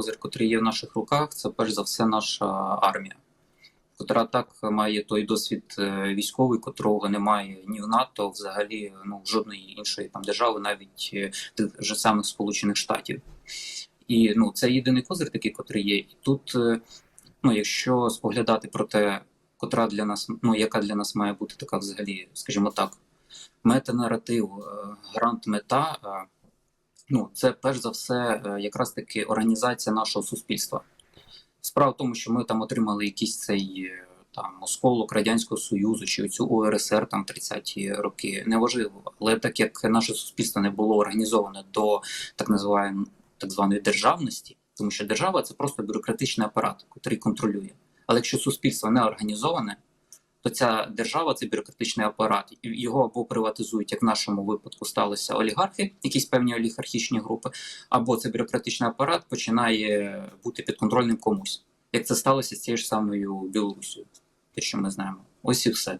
козир, який є в наших руках, це перш за все наша армія, котра так має той досвід е, військовий, котрого немає ні в НАТО, взагалі ну, жодної іншої там держави, навіть е, тих же самих Сполучених Штатів. І ну, це єдиний козир, такий, котрий є. І тут, е, ну, якщо споглядати про те, котра для нас, ну яка для нас має бути така взагалі, скажімо так, метанаратив, е, грант мета. Ну, це перш за все е, якраз таки організація нашого суспільства. Справа в тому, що ми там отримали якийсь цей е, там осколок Радянського Союзу чи цю УРСР там 30-ті роки, неважливо. Але так як наше суспільство не було організоване до так називаємо так званої державності, тому що держава це просто бюрократичний апарат, який контролює. Але якщо суспільство не організоване, то ця держава це бюрократичний апарат, його або приватизують, як в нашому випадку сталося олігархи, якісь певні олігархічні групи, або цей бюрократичний апарат починає бути підконтрольним комусь, як це сталося з цією ж самою Білорусією, те, що ми знаємо. Ось і все.